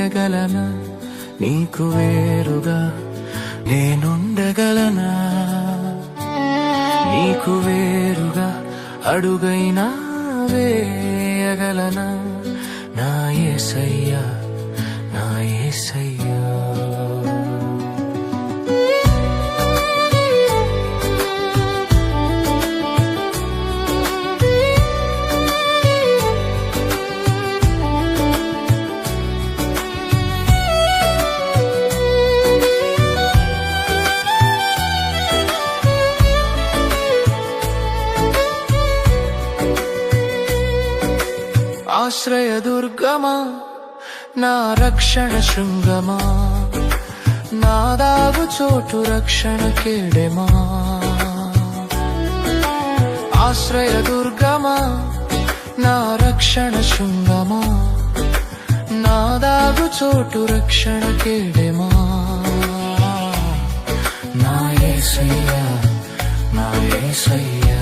చేయగలనా? నీకు వేరుగా నేనుండగలనా? నీకు వేరుగా అడుగైనా వేయగలనా? నా ఏసయ్యా నా ఏసయ్యా. ఆశ్రయ దుర్గమా? నా రక్షణ శృంగమా? నా నాదాగు చోటు రక్షణ కేడెమా? ఆశ్రయ దుర్గమా? నా రక్షణ శృంగమా? నా నాదాగు చోటు రక్షణ కేడెమా? నా ఏసయ్యా నేను ఏసయ్యా.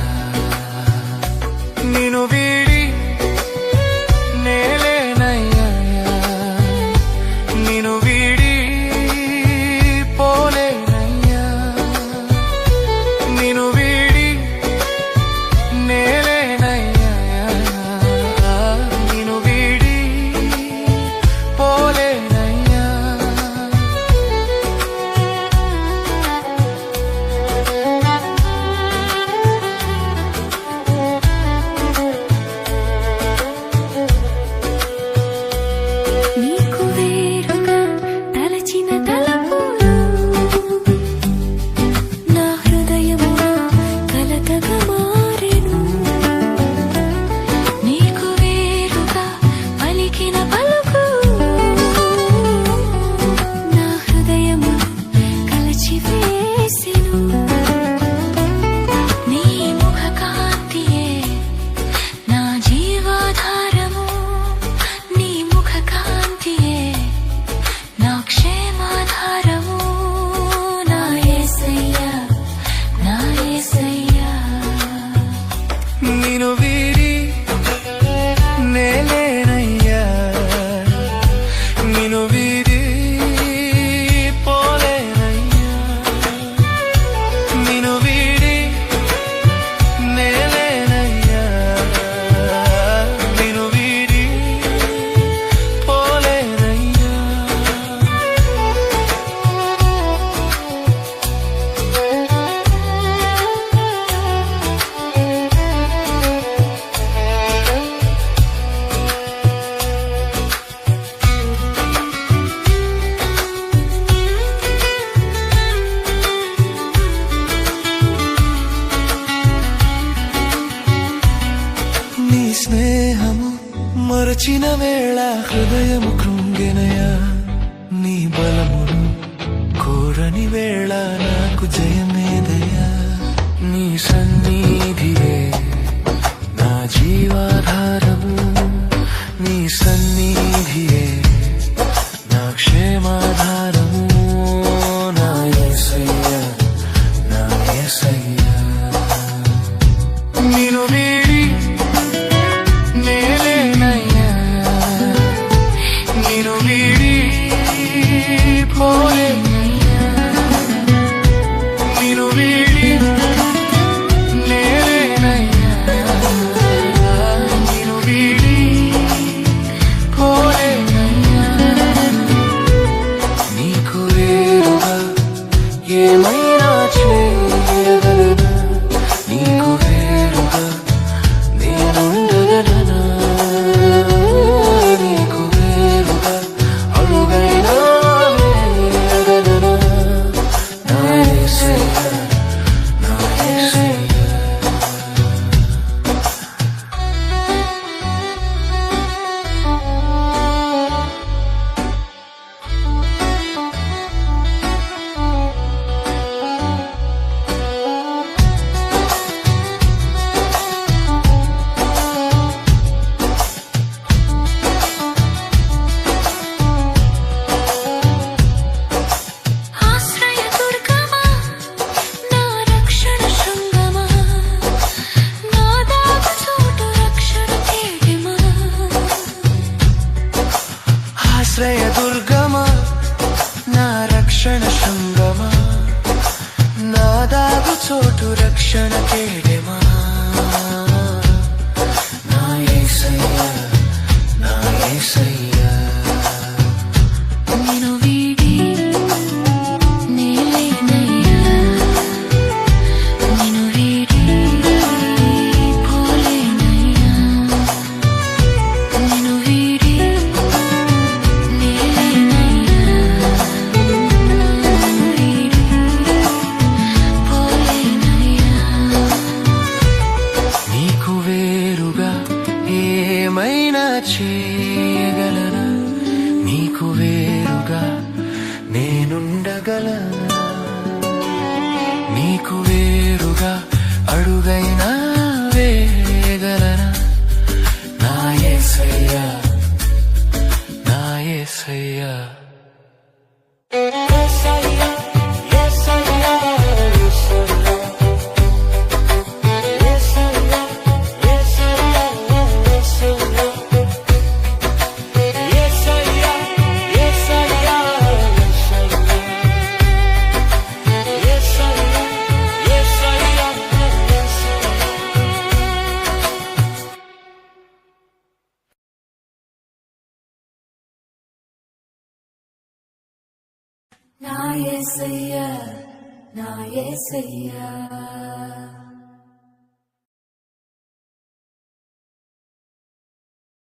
మరచిన వేళ హృదయము కృంగెనయా. నీ బలమును కోరని వేళ నాకు జయమేదయా. నీ సంగ should I take? నీకు వేరుగా అడుగైనా వేయగలనా నా యేసయ్యా నా యేసయ్యా నా యేసయ్యా నా యేసయ్యా.